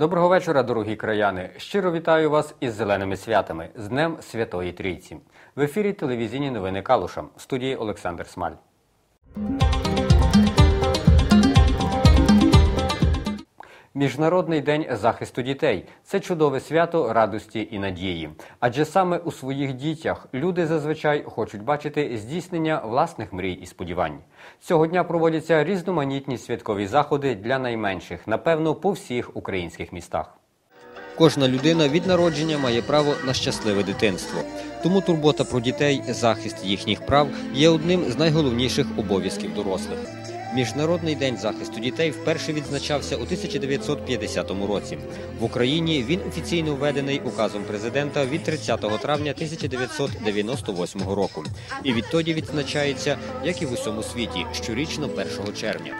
Доброго вечора, дорогі краяни. Щиро вітаю вас із зеленими святами з Днем Святої Трійці. В ефірі телевізійні новини Калуша в студії Олександр Смаль. Міжнародний день захисту дітей це чудове свято радості і надії. Адже саме у своїх дітях люди зазвичай хочуть бачити здійснення власних мрій і сподівань. Цього дня проводяться різноманітні святкові заходи для найменших, напевно, по всіх українських містах. Кожна людина від народження має право на щасливе дитинство. Тому турбота про дітей, захист їхніх прав є одним з найголовніших обов'язків дорослих. Міжнародний день захисту дітей вперше відзначався у 1950 році. В Україні він офіційно введений указом президента від 30 травня 1998 року. І відтоді відзначається, як і в усьому світі, щорічно 1 червня.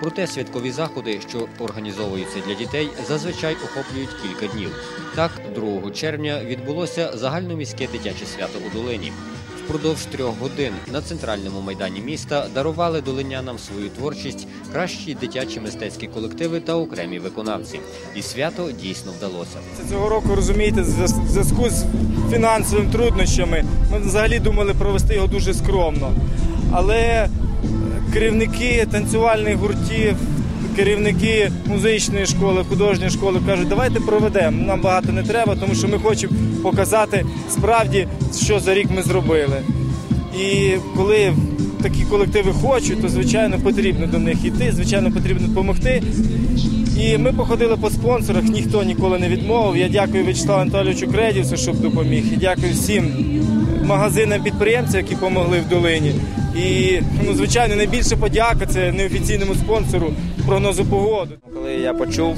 Проте святкові заходи, що організовуються для дітей, зазвичай охоплюють кілька днів. Так, 2 червня відбулося загальноміське дитяче свято у Долині. Впродовж трьох годин на центральному майдані міста дарували долинянам свою творчість кращі дитячі мистецькі колективи та окремі виконавці. І свято дійсно вдалося. Цього року розумієте, в зв'язку з фінансовими труднощами ми взагалі думали провести його дуже скромно. Але е, керівники танцювальних гуртів, керівники музичної школи, художньої школи кажуть, давайте проведемо. Нам багато не треба, тому що ми хочемо показати справді, що за рік ми зробили. І коли такі колективи хочуть, то звичайно потрібно до них йти, звичайно, потрібно допомогти. І ми походили по спонсорах, ніхто ніколи не відмовив. Я дякую Вячеславу Анатолійовичу Кредівсу, щоб допоміг. І дякую всім магазинам підприємцям, які допомогли в долині. І ну, звичайно, найбільша подяка це неофіційному спонсору прогнозу погоди. Коли я почув,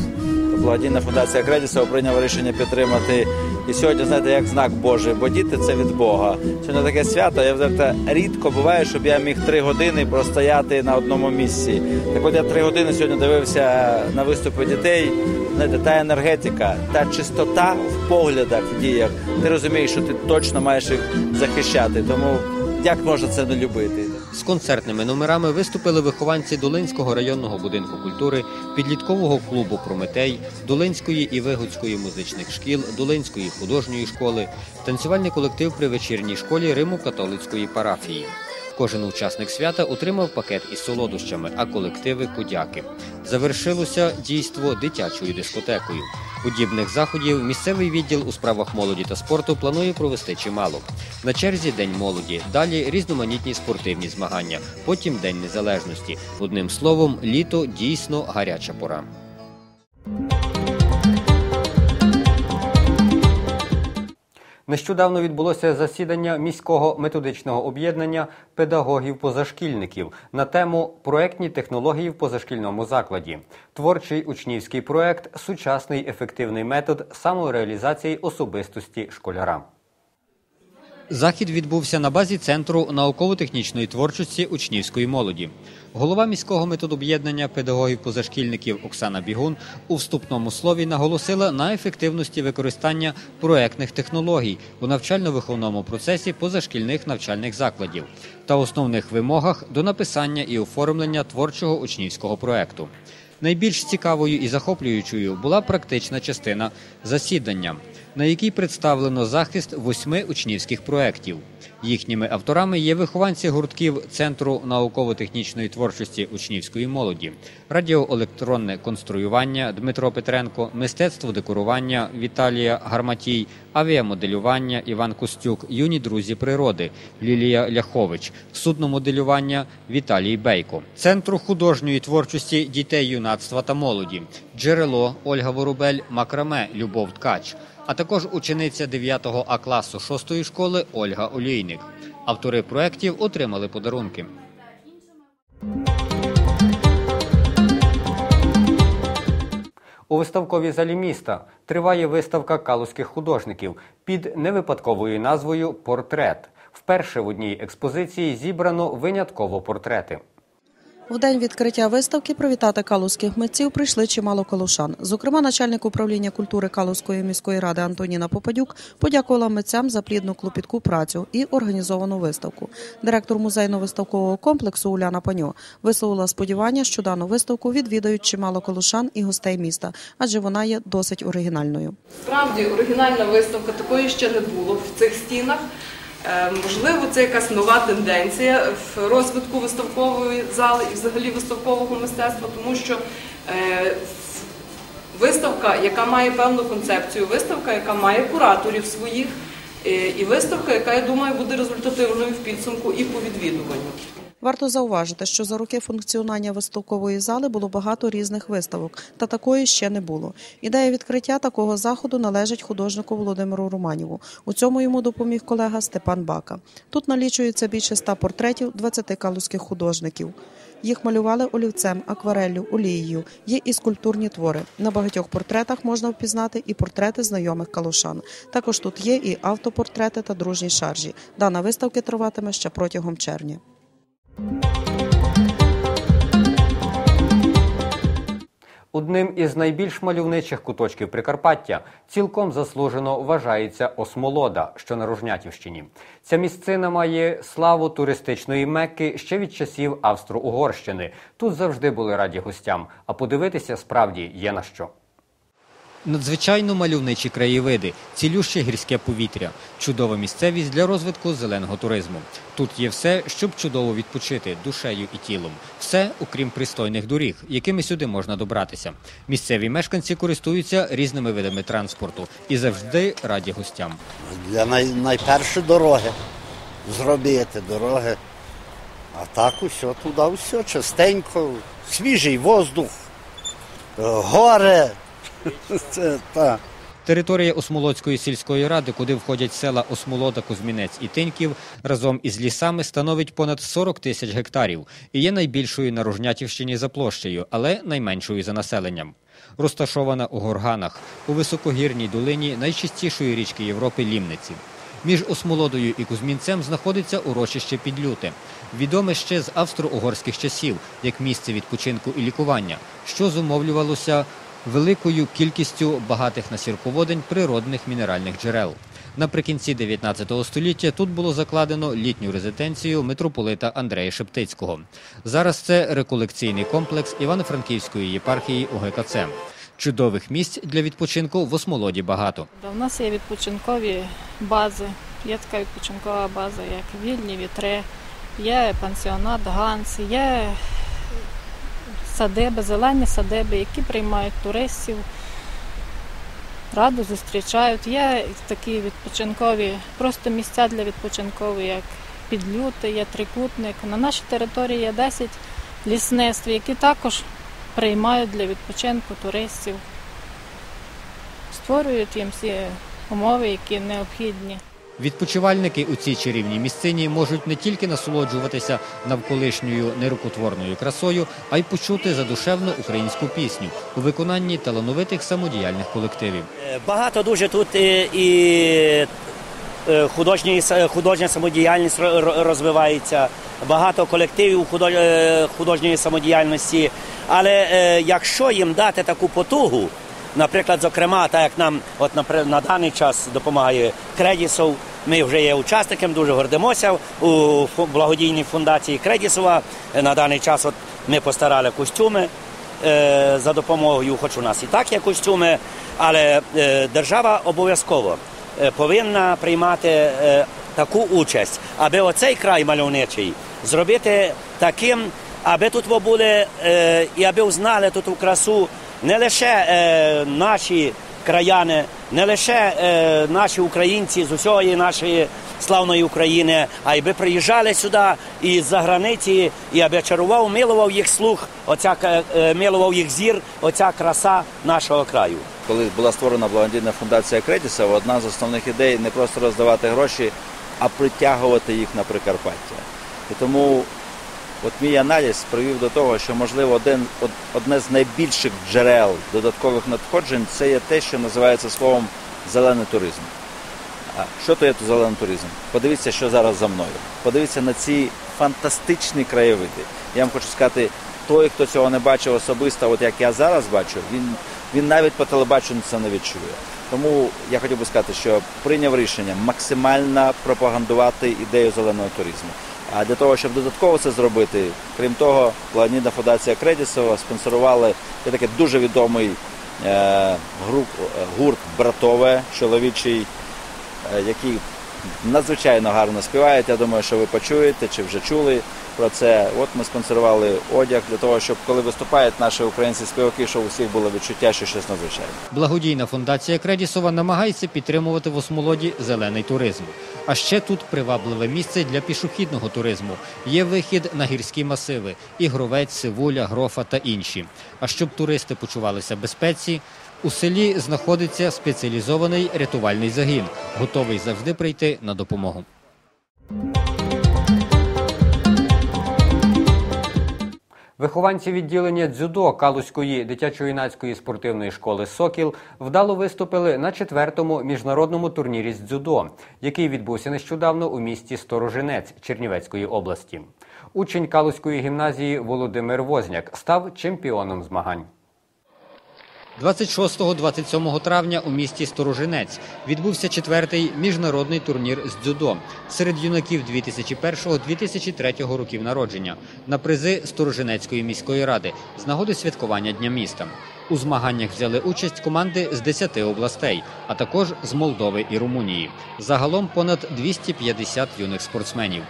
то благодійна фундація Кредісова прийняла рішення підтримати. І сьогодні, знаєте, як знак Божий, бо діти це від Бога. Сьогодні таке свято. Я знаєте, рідко буває, щоб я міг три години простояти на одному місці. Так от я три години сьогодні дивився на виступи дітей. Знаєте, та енергетика, та чистота в поглядах, в діях. Ти розумієш, що ти точно маєш їх захищати. Тому як можна це не любити? З концертними номерами виступили вихованці Долинського районного будинку культури, підліткового клубу Прометей, Долинської і Вигодської музичних шкіл, Долинської художньої школи, танцювальний колектив при вечірній школі Риму католицької парафії. Кожен учасник свята отримав пакет із солодощами, а колективи кудяки. Завершилося дійство дитячою дискотекою. Подібних заходів місцевий відділ у справах молоді та спорту планує провести чимало. На черзі День молоді, далі різноманітні спортивні змагання, потім День Незалежності. Одним словом, літо дійсно гаряча пора. Нещодавно відбулося засідання міського методичного об'єднання педагогів-позашкільників на тему проектні технології в позашкільному закладі, творчий учнівський проект, сучасний ефективний метод самореалізації особистості школяра. Захід відбувся на базі Центру науково-технічної творчості учнівської молоді. Голова міського методоб'єднання педагогів-позашкільників Оксана Бігун у вступному слові наголосила на ефективності використання проектних технологій у навчально-виховному процесі позашкільних навчальних закладів та основних вимогах до написання і оформлення творчого учнівського проекту. Найбільш цікавою і захоплюючою була практична частина засідання, на якій представлено захист восьми учнівських проєктів. Їхніми авторами є вихованці гуртків Центру науково-технічної творчості учнівської молоді, радіоелектронне конструювання Дмитро Петренко, мистецтво декорування Віталія Гарматій, авіамоделювання Іван Костюк, юні друзі природи Лілія Ляхович, судномоделювання Віталій Бейко, Центру художньої творчості дітей, юнацтва та молоді, джерело Ольга Воробель, Макраме Любов Ткач, а також учениця 9 А класу 6 школи Ольга Олійник. Автори проєктів отримали подарунки. У виставковій залі міста триває виставка калузьких художників під невипадковою назвою Портрет. Вперше в одній експозиції зібрано винятково портрети. В день відкриття виставки привітати калузьких митців прийшли чимало калушан. Зокрема, начальник управління культури Калузької міської ради Антоніна Попадюк подякувала митцям за плідну клопітку працю і організовану виставку. Директор музейно-виставкового комплексу Уляна Паньо висловила сподівання, що дану виставку відвідають чимало калушан і гостей міста, адже вона є досить оригінальною. Справді оригінальна виставка такої ще не було в цих стінах. Е, Можливо, це якась нова тенденція в розвитку виставкової зали і взагалі виставкового мистецтва, тому що е, виставка, яка має певну концепцію, виставка, яка має кураторів своїх, е, і виставка, яка, я думаю, буде результативною в підсумку і по відвідуванню. Варто зауважити, що за роки функціонування виставкової зали було багато різних виставок, та такої ще не було. Ідея відкриття такого заходу належить художнику Володимиру Романіву. У цьому йому допоміг колега Степан Бака. Тут налічується більше ста портретів 20 калузьких художників. Їх малювали олівцем, аквареллю, олією. Є і скульптурні твори. На багатьох портретах можна впізнати і портрети знайомих калушан. Також тут є і автопортрети та дружні шаржі. Дана виставка триватиме ще протягом червня. Одним із найбільш мальовничих куточків Прикарпаття цілком заслужено вважається Осмолода, що на Рожнятівщині. Ця місцина має славу туристичної мекки ще від часів Австро-Угорщини. Тут завжди були раді гостям, а подивитися справді є на що. Надзвичайно мальовничі краєвиди, цілюще гірське повітря, чудова місцевість для розвитку зеленого туризму. Тут є все, щоб чудово відпочити душею і тілом. Все, окрім пристойних доріг, якими сюди можна добратися. Місцеві мешканці користуються різними видами транспорту і завжди раді гостям. Для най, найперше дороги. Зробити дороги. А так усе туди, все частенько, свіжий воздух, е, гори. Це так. Територія Осмолодської сільської ради, куди входять села Осмолода, Кузьмінець і Тиньків, разом із лісами становить понад 40 тисяч гектарів і є найбільшою на Рожнятівщині за площею, але найменшою за населенням. Розташована у горганах, у високогірній долині найчистішої річки Європи Лімниці. Між Осмолодою і Кузьмінцем знаходиться урочище Підлюти, відоме ще з австро-угорських часів як місце відпочинку і лікування, що зумовлювалося великою кількістю багатих на сірководень природних мінеральних джерел. Наприкінці 19 століття тут було закладено літню резиденцію митрополита Андрея Шептицького. Зараз це реколекційний комплекс Івано-Франківської єпархії УГКЦ. Чудових місць для відпочинку в Осмолоді багато. У нас є відпочинкові бази. Є така відпочинкова база, як вільні вітри, є пансіонат Ганс, є садиби, зелені садиби, які приймають туристів, радо зустрічають. Є такі відпочинкові, просто місця для відпочинкових, як підлюти, є трикутник. На нашій території є 10 лісництв, які також приймають для відпочинку туристів, створюють їм всі умови, які необхідні. Відпочивальники у цій чарівній місцині можуть не тільки насолоджуватися навколишньою нерукотворною красою, а й почути задушевну українську пісню у виконанні талановитих самодіяльних колективів. Багато дуже тут е, і е, художні, художня самодіяльність ро- ро- розвивається, багато колективів е, художньої самодіяльності. Але е, якщо їм дати таку потугу, наприклад, зокрема, так як нам от напри- на даний час допомагає Кредісов, ми вже є учасником, дуже гордимося у благодійній фундації Кредісова. Е, На даний час от ми постарали костюми е, за допомогою, хоч у нас і так є костюми, але е, держава обов'язково повинна приймати таку участь, аби оцей край мальовничий зробити таким, аби тут були і аби узнали тут красу не лише наші краяни, не лише е, наші українці з усієї нашої славної України, а й би приїжджали сюди із за границі, і аби чарував, милував їх слух, оця е, е, милував їх зір, оця краса нашого краю. Коли була створена благодійна фундація Кредіса, одна з основних ідей не просто роздавати гроші, а притягувати їх на Прикарпаття. І тому от мій аналіз привів до того, що можливо один, одне з найбільших джерел додаткових надходжень це є те, що називається словом зелений туризм. А що то є то зелений туризм? Подивіться, що зараз за мною. Подивіться на ці фантастичні краєвиди. Я вам хочу сказати, той, хто цього не бачив особисто, от як я зараз бачу, він, він навіть по телебаченню це не відчує. Тому я хотів би сказати, що прийняв рішення максимально пропагандувати ідею зеленого туризму. А для того, щоб додатково це зробити, крім того, благодійна фундація Кредісова спонсорували є такий дуже відомий е, груп, е, гурт Братове чоловічий, е, який надзвичайно гарно співають. Я думаю, що ви почуєте чи вже чули про це. От ми спонсорували одяг для того, щоб коли виступають наші українські співаки, щоб у всіх було відчуття, що щось надзвичайне. Благодійна фундація Кредісова намагається підтримувати в Осмолоді зелений туризм. А ще тут привабливе місце для пішохідного туризму. Є вихід на гірські масиви: Ігровець, Сивуля, Грофа та інші. А щоб туристи почувалися безпеці, у селі знаходиться спеціалізований рятувальний загін, готовий завжди прийти на допомогу. Вихованці відділення дзюдо Калузької дитячо-юнацької спортивної школи Сокіл вдало виступили на четвертому міжнародному турнірі з дзюдо, який відбувся нещодавно у місті Сторожинець Чернівецької області. Учень Калузької гімназії Володимир Возняк став чемпіоном змагань. 26-27 травня у місті Сторожинець відбувся четвертий міжнародний турнір з дзюдо серед юнаків 2001-2003 років народження на призи Сторожинецької міської ради з нагоди святкування Дня міста. У змаганнях взяли участь команди з 10 областей, а також з Молдови і Румунії. Загалом понад 250 юних спортсменів.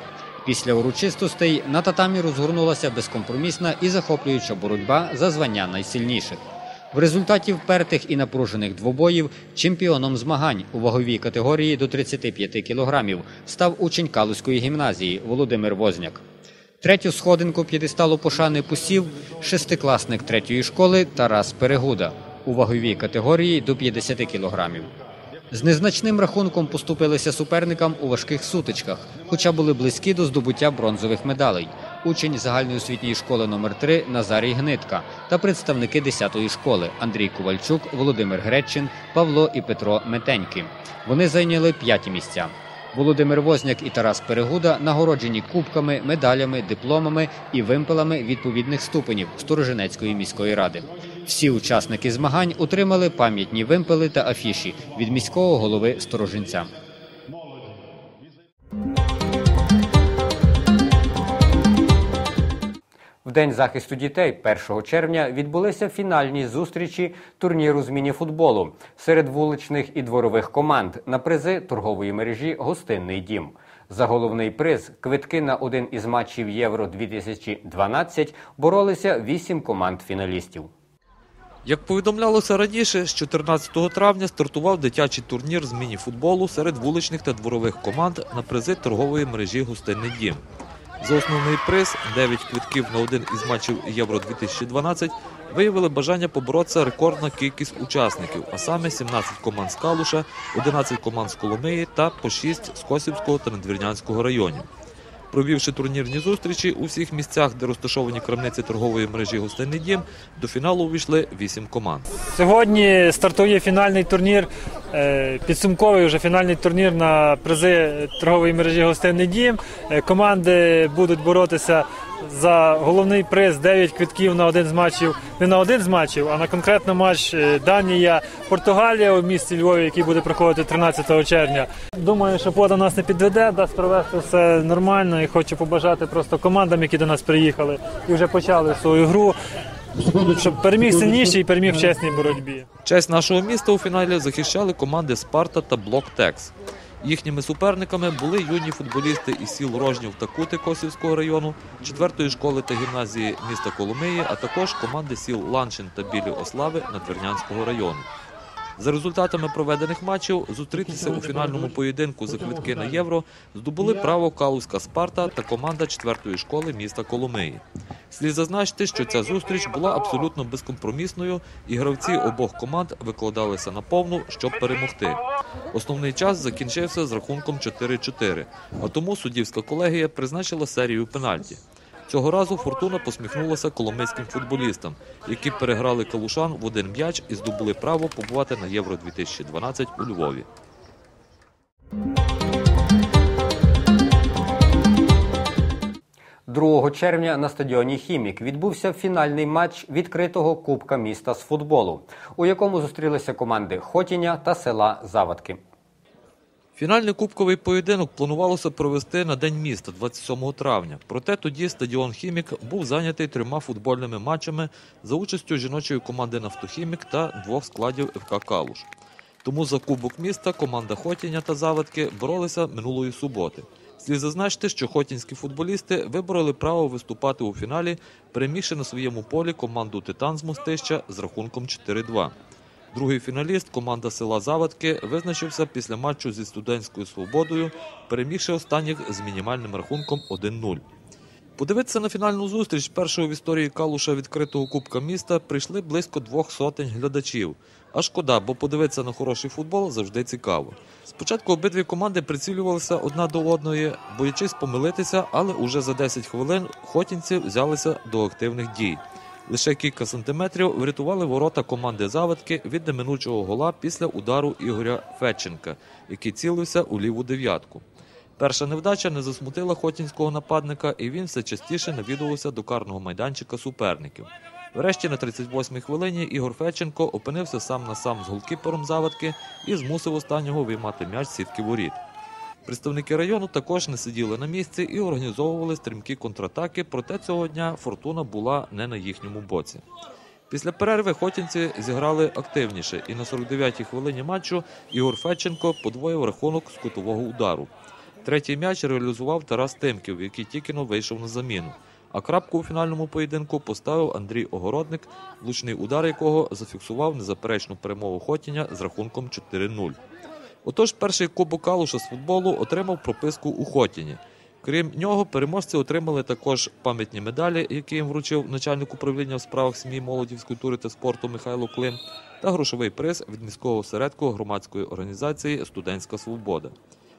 Після урочистостей на татамі розгорнулася безкомпромісна і захоплююча боротьба за звання найсильніших. В результаті впертих і напружених двобоїв чемпіоном змагань у ваговій категорії до 35 кілограмів став учень Калузької гімназії Володимир Возняк. Третю сходинку п'єдесталу пошани посів шестикласник третьої школи Тарас Перегуда у ваговій категорії до 50 кілограмів. З незначним рахунком поступилися суперникам у важких сутичках, хоча були близькі до здобуття бронзових медалей. Учень загальноосвітньої школи номер 3 Назарій Гнитка та представники 10-ї школи Андрій Ковальчук, Володимир Гречин, Павло і Петро Метеньки. Вони зайняли п'яті місця. Володимир Возняк і Тарас Перегуда нагороджені кубками, медалями, дипломами і вимпелами відповідних ступенів Сторожинецької міської ради. Всі учасники змагань отримали пам'ятні вимпели та афіші від міського голови Сторожинця. В День захисту дітей 1 червня відбулися фінальні зустрічі турніру з мініфутболу серед вуличних і дворових команд на призи торгової мережі Гостинний дім. За головний приз квитки на один із матчів Євро 2012 боролися вісім команд фіналістів. Як повідомлялося раніше, з 14 травня стартував дитячий турнір з міні-футболу серед вуличних та дворових команд на призи торгової мережі Гостинний дім. За основний приз 9 квитків на один із матчів Євро 2012 виявили бажання поборотися рекордна кількість учасників, а саме 17 команд з Калуша, 11 команд з Коломиї та по 6 з Косівського та Надвірнянського районів. Провівши турнірні зустрічі у всіх місцях, де розташовані крамниці торгової мережі «Гостинний дім», до фіналу увійшли 8 команд. Сьогодні стартує фінальний турнір, е, підсумковий вже фінальний турнір на призи торгової мережі Гостинний дім. Е, Команди будуть боротися за головний приз 9 квитків на один з матчів, не на один з матчів, а на конкретно матч е, Данія, Португалія у місті Львові, який буде проходити 13 червня. Думаю, що пода нас не підведе, дасть провести все нормально і хочу побажати просто командам, які до нас приїхали і вже почали свою гру. Щоб переміг сильніший і переміг в чесній боротьбі. Честь нашого міста у фіналі захищали команди Спарта та Блок Текс. Їхніми суперниками були юні футболісти із сіл Рожнів та Кути Косівського району, четвертої школи та гімназії міста Коломиї, а також команди сіл Ланчин та Білі Ослави Надвірнянського району. За результатами проведених матчів зустрітися у фінальному поєдинку за квитки на євро здобули право Калузька Спарта та команда четвертої школи міста Коломиї. Слід зазначити, що ця зустріч була абсолютно безкомпромісною, і гравці обох команд викладалися на повну, щоб перемогти. Основний час закінчився з рахунком 4-4, а тому суддівська колегія призначила серію пенальті. Цього разу фортуна посміхнулася коломийським футболістам, які переграли калушан в один м'яч і здобули право побувати на євро 2012 у Львові. Музика 2 червня на стадіоні Хімік відбувся фінальний матч відкритого Кубка міста з футболу, у якому зустрілися команди Хотіня та села Завадки. Фінальний кубковий поєдинок планувалося провести на День міста 27 травня. Проте тоді стадіон Хімік був зайнятий трьома футбольними матчами за участю жіночої команди Нафтохімік та двох складів ФК Калуш. Тому за кубок міста команда Хотіня та Завадки боролися минулої суботи. Слід зазначити, що хотінські футболісти вибороли право виступати у фіналі, перемігши на своєму полі команду Титан з Мостища з рахунком 4-2. Другий фіналіст, команда села Завадки, визначився після матчу зі студентською свободою, перемігши останніх з мінімальним рахунком 1-0. Подивитися на фінальну зустріч першого в історії Калуша відкритого Кубка міста прийшли близько двох сотень глядачів. А шкода, бо подивитися на хороший футбол завжди цікаво. Спочатку обидві команди прицілювалися одна до одної, боячись помилитися, але уже за 10 хвилин хотінці взялися до активних дій. Лише кілька сантиметрів врятували ворота команди Завадки від неминучого гола після удару Ігоря Фетченка, який цілився у ліву дев'ятку. Перша невдача не засмутила хотінського нападника, і він все частіше навідувався до карного майданчика суперників. Врешті на 38-й хвилині Ігор Феченко опинився сам на сам з голкіпером завадки і змусив останнього виймати м'яч сітки воріт. Представники району також не сиділи на місці і організовували стрімкі контратаки, проте цього дня фортуна була не на їхньому боці. Після перерви хотінці зіграли активніше, і на 49-й хвилині матчу Ігор Федченко подвоїв рахунок з кутового удару. Третій м'яч реалізував Тарас Тимків, який тільки но вийшов на заміну. А крапку у фінальному поєдинку поставив Андрій Огородник, влучний удар якого зафіксував незаперечну перемогу Хотіня з рахунком 4-0. Отож, перший кубок Калуша з футболу отримав прописку у Хотіні. Крім нього, переможці отримали також пам'ятні медалі, які їм вручив начальник управління в справах сім'ї, молоді, фізкультури та спорту Михайло Клим, та грошовий приз від міського осередку громадської організації Студентська Свобода.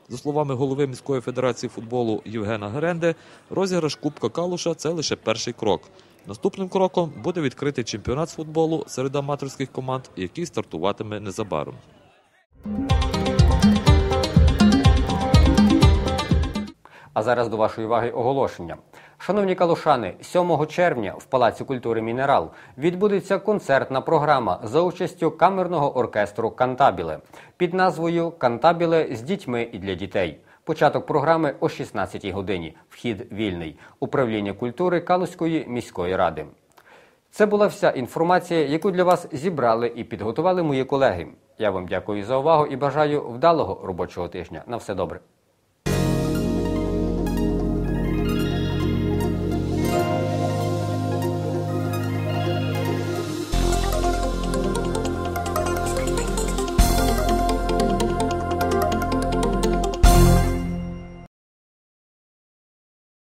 За словами голови міської федерації футболу Євгена Геренде, розіграш Кубка Калуша це лише перший крок. Наступним кроком буде відкритий чемпіонат з футболу серед аматорських команд, який стартуватиме незабаром. А зараз до вашої уваги оголошення. Шановні калушани, 7 червня в Палаці культури Мінерал відбудеться концертна програма за участю камерного оркестру Кантабіле під назвою Кантабіле з дітьми і для дітей. Початок програми о 16-й годині. Вхід вільний. Управління культури Калуської міської ради. Це була вся інформація, яку для вас зібрали і підготували мої колеги. Я вам дякую за увагу і бажаю вдалого робочого тижня. На все добре.